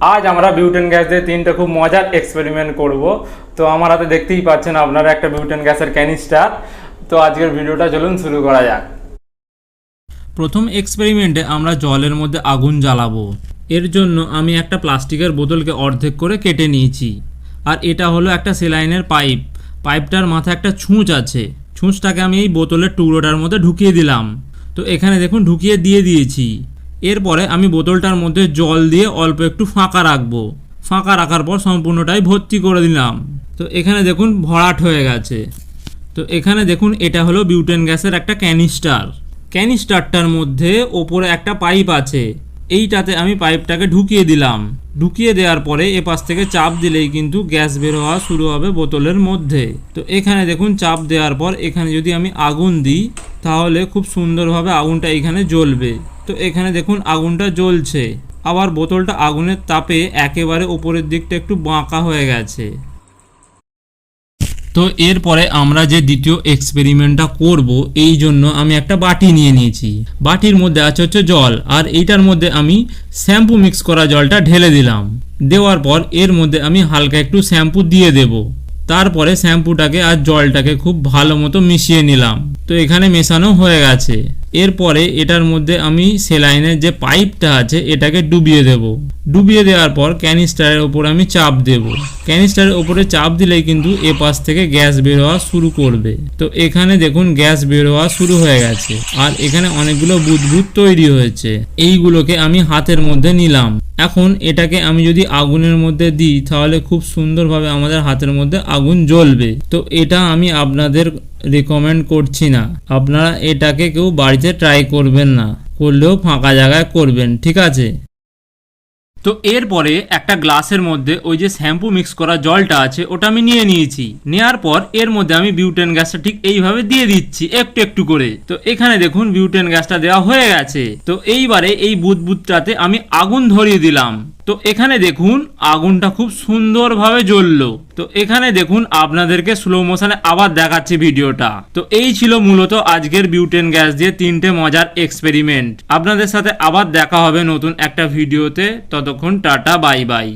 আজ আমরা butane gas দিয়ে তিনটে খুব মজার এক্সপেরিমেন্ট করব। তো আমার হাতে দেখতেই পাচ্ছেন আপনারা একটা বিউটেন গ্যাসের ক্যানিস্টার তো আজকের ভিডিওটা চলুন শুরু করা যাক। প্রথম এক্সপেরিমেন্টে আমরা জলের মধ্যে আগুন জ্বালাবো। এর জন্য আমি একটা প্লাস্টিকের বোতলকে অর্ধেক করে কেটে নিয়েছি। আর এটা হলো একটা সেলাইনের পাইপ। পাইপটার মাথায় একটা ছুঁচ আছে। ছুঁচটাকে আমি এই বোতলের টুকরোটার মধ্যে ঢুকিয়ে দিলাম। তো এখানে দেখুন, ঢুকিয়ে দিয়ে দিয়েছি। এরপরে আমি বোতলটার মধ্যে জল দিয়ে অল্প একটু ফাঁকা রাখব। ফাঁকা রাখার পর সম্পূর্ণটাই ভর্তি করে দিলাম। তো এখানে দেখুন ভরাট হয়ে গেছে। তো এখানে দেখুন এটা হলো বিউটেন গ্যাসের একটা ক্যানিস্টার। ক্যানিস্টারটার মধ্যে ওপরে একটা পাইপ আছে। এইটাতে আমি পাইপটাকে ঢুকিয়ে দিলাম। ঢুকিয়ে দেওয়ার পরে এ পাশ থেকে চাপ দিলেই কিন্তু গ্যাস বের হওয়া শুরু হবে বোতলের মধ্যে। তো এখানে দেখুন চাপ দেওয়ার পর এখানে যদি আমি আগুন দিই তাহলে খুব সুন্দরভাবে আগুনটা এখানে জ্বলবে। তো এখানে দেখুন আগুনটা জ্বলছে। আবার বোতলটা আগুনের তাপে একেবারে উপরের দিকটা একটু বাঁকা হয়ে গেছে। তো এরপরে আমরা যে দ্বিতীয় এক্সপেরিমেন্টটা করব, এই জন্য আমি একটা বাটি নিয়ে নিয়েছি। বাটির মধ্যে আছে হচ্ছে জল, আর এইটার মধ্যে আমি শ্যাম্পু মিক্স করা জলটা ঢেলে দিলাম। দেওয়ার পর এর মধ্যে আমি হালকা একটু শ্যাম্পু দিয়ে দেব। তারপরে শ্যাম্পুটাকে আর জলটাকে খুব ভালো মতো মিশিয়ে নিলাম। তো এখানে মেশানো হয়ে গেছে। এরপরে এটার মধ্যে আমি সেলাইনের যে পাইপটা আছে, এটাকে ডুবিয়ে দেব। ডুবিয়ে দেওয়ার পর ক্যানিস্টারের ওপর আমি চাপ দেব। ক্যানিস্টারের ওপরে চাপ দিলেই কিন্তু এ পাশ থেকে গ্যাস বের হওয়া শুরু করবে। তো এখানে দেখুন গ্যাস বের হওয়া শুরু হয়ে গেছে। আর এখানে অনেকগুলো বুদবুদ তৈরি হয়েছে। এইগুলোকে আমি হাতের মধ্যে নিলাম। এখন এটাকে আমি যদি আগুনের মধ্যে দিই, তাহলে খুব সুন্দরভাবে আমাদের হাতের মধ্যে আগুন জ্বলবে। তো এটা আমি আপনাদের রেকমেন্ড করছি না। আপনারা এটাকে কেউ বাড়িতে ট্রাই করবেন না। করলেও ফাঁকা জায়গায় করবেন, ঠিক আছে? তো এরপরে একটা গ্লাসের মধ্যে ওই যে শ্যাম্পু মিক্স করা জলটা আছে, ওটা আমি নিয়ে নিয়েছি। নেওয়ার পর এর মধ্যে আমি বিউটেন গ্যাসটা ঠিক এইভাবে দিয়ে দিচ্ছি, একটু একটু করে। তো এখানে দেখুন বিউটেন গ্যাসটা দেওয়া হয়ে গেছে। তো এইবারে এই বুদবুদটাতে আমি আগুন ধরিয়ে দিলাম। তো এখানে দেখুন আগুনটা খুব সুন্দরভাবে জ্বললো। তো এখানে দেখুন আপনাদেরকে স্লো মোশনে আবার দেখাচ্ছি ভিডিওটা। তো এই ছিল মূলত আজকের বিউটেন গ্যাস দিয়ে তিনটে মজার এক্সপেরিমেন্ট আপনাদের সাথে আবার দেখা হবে নতুন একটা ভিডিওতে। ততক্ষণ টাটা বাই বাই